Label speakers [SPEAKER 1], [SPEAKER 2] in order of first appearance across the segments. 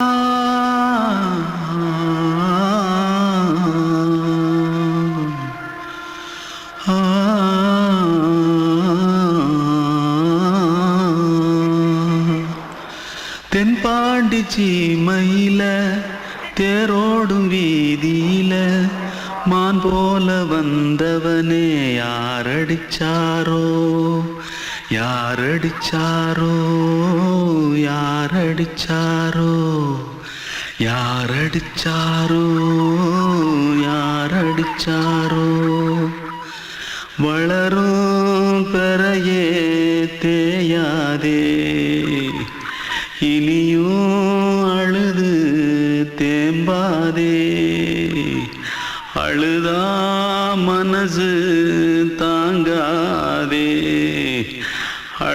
[SPEAKER 1] தென்பாண்டி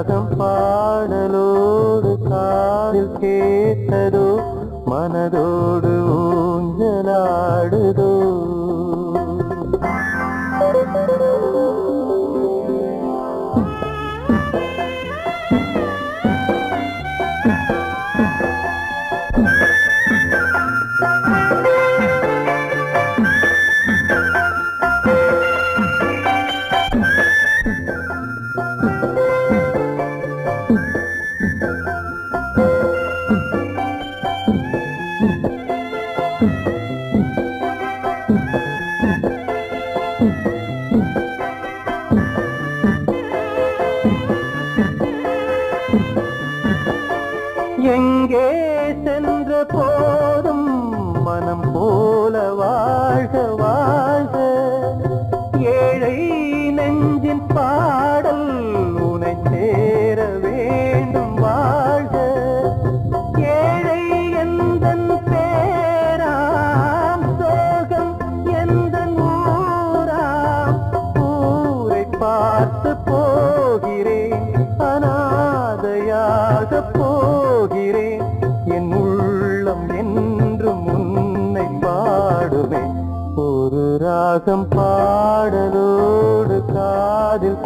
[SPEAKER 2] ராகம் பாடலோடு காதில் கேட்டதோ மனதோடு ஊஞ்சலாடுதோ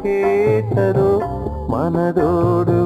[SPEAKER 2] கேட்டதோ மனதோடு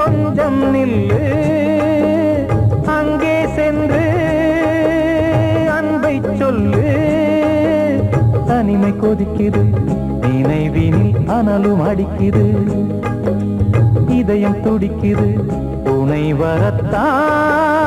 [SPEAKER 2] கொஞ்சம் நில்லு. அங்கே சென்று அன்பை சொல்லு. தனிமை கொதிக்குது நினைவினில் அனலும் அடிக்குது. இதயம் துடிக்குது உனை வரத்தான்.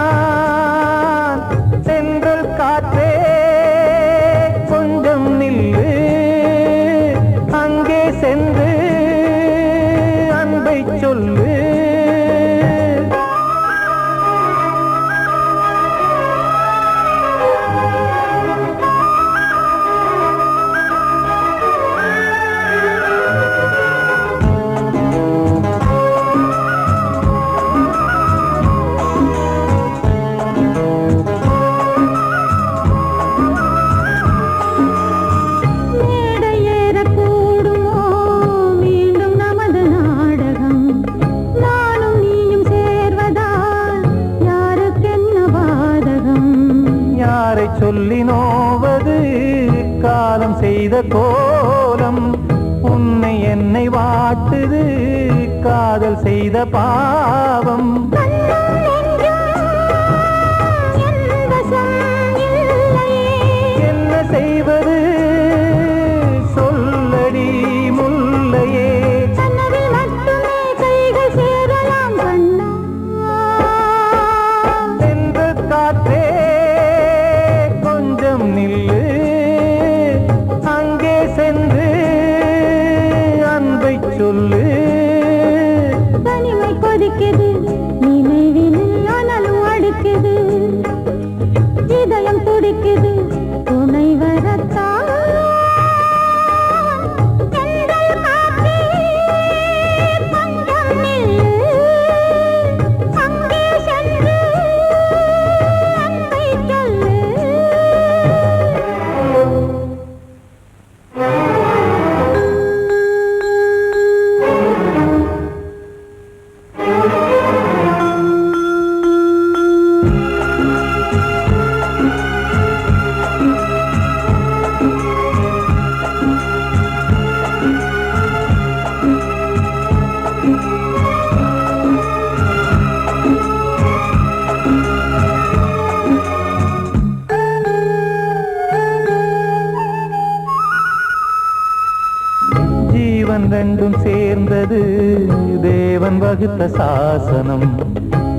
[SPEAKER 3] துடிக்குது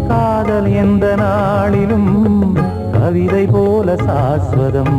[SPEAKER 4] காதல் எந்த நாளிலும் கவிதை போல சாஸ்வதம்.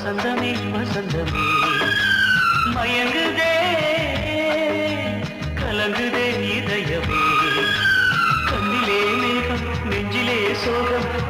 [SPEAKER 5] வசந்தமே வசந்தமே. மயங்குதே கலங்குதே இதயமே. கண்ணிலே மேகம் நெஞ்சிலே சோகம்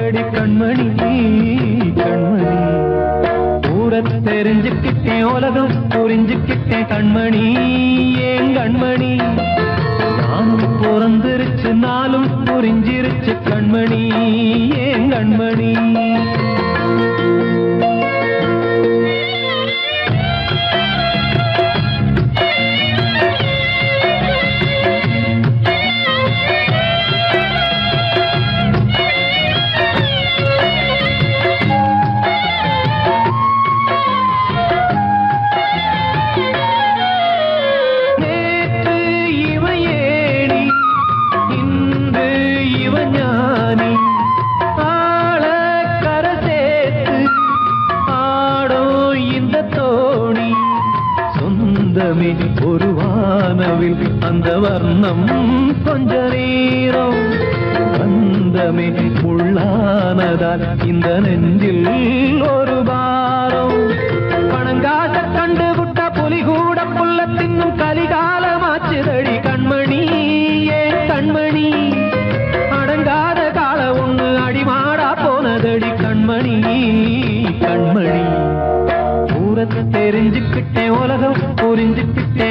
[SPEAKER 6] கொட்டுதடி கண்மணி கண்மணி. ஊர தெரிஞ்சுக்கிட்டேன் உலகம் புரிஞ்சுக்கிட்டேன் கண்மணி. ஏன் கண்மணி? நானும் பிறந்திருச்சு நாளும் புரிஞ்சிருச்சு கண்மணி. ஏன் கண்மணி? வர்ணம் கொஞ்ச நேரம். பந்தமே முள்ளானதால் இந்த நெஞ்சில் ஒரு பாரம். பணங்காச கண்டு விட்ட புலி கூட புள்ள தின்னும் கலிகாலமாச்சுதடி கண்மணி ஏன் கண்மணி. அடங்காத கால ஒண்ணு அடிமாடா போனதடி கண்மணி கண்மணி. தூரத்தை தெரிஞ்சுக்கிட்டேன் உலகம் புரிஞ்சுக்கிட்டேன்.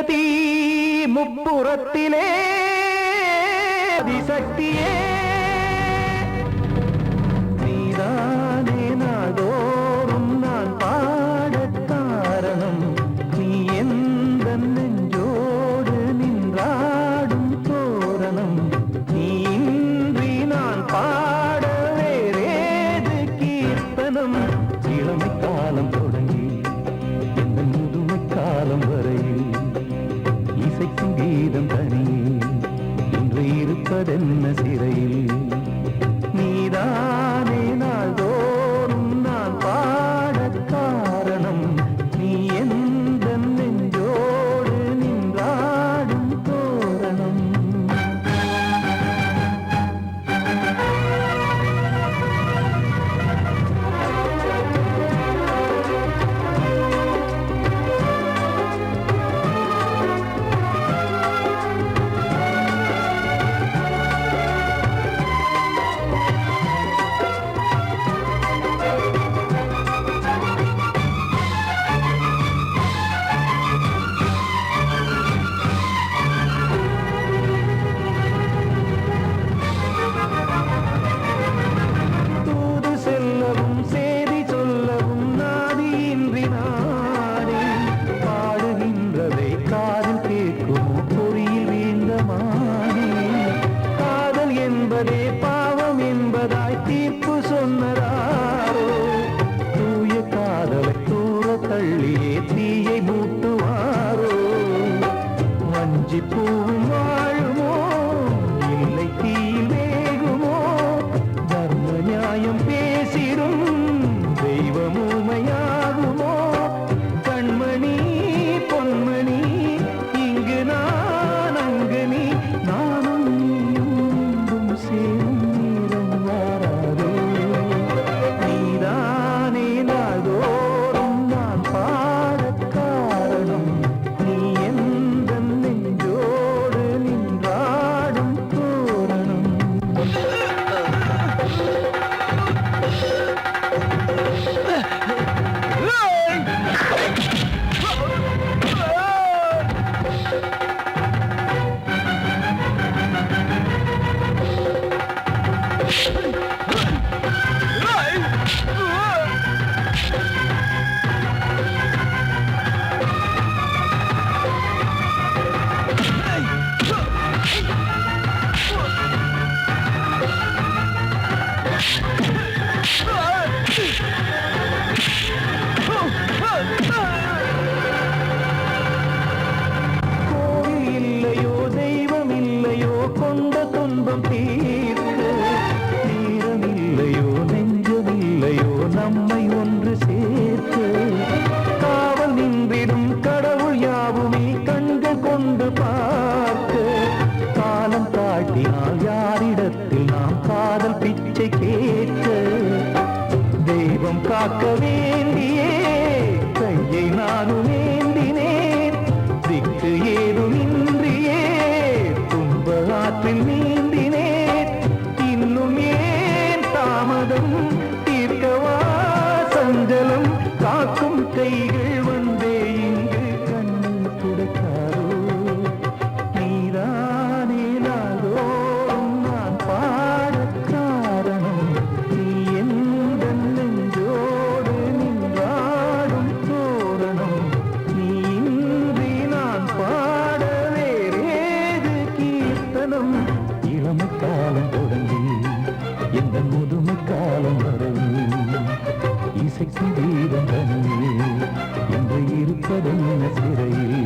[SPEAKER 6] அன்று தீ முப்புறத்திலே அதிசக்தியே. இருப்பதென்ன நம்மை ஒன்று சேர்த்து காவல் நின்றிடும் கடவுள் யாவுமே கண்டு கொண்டு பார்த்து காலம்
[SPEAKER 2] காட்டினால் யாரிடத்தில் நாம் காதல் பிச்சை கேட்டு தெய்வம் காக்கவே இளமை காலம் தொடங்கி எந்த முதுமை காலம் வரவே இசைக்கு வீரம் தனவே என்று இருப்பதென்ன சிறையில்.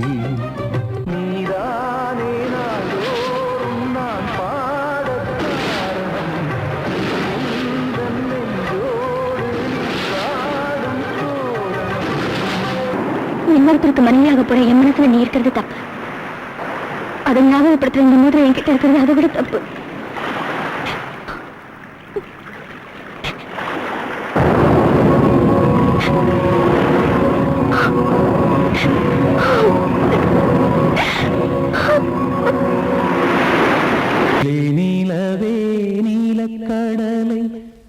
[SPEAKER 3] இன்னொருத்தருக்கு மனைவியாக போற எம்மனத்துல நீ இருக்கிறது தப்பு. அதை ஞாபகப்படுத்துற இந்த மூட்டை என்கிட்ட இருக்கிறது அதை விட தப்பு.
[SPEAKER 2] கடலை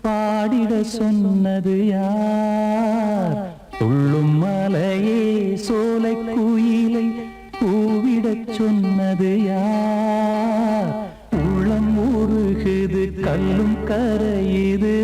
[SPEAKER 2] பாடிட சொன்னது யார்? துள்ளும் மலையே சோலை குயிலை விடச் சொன்னது யார்? உளம் உருகுது கல்லும் கரையுது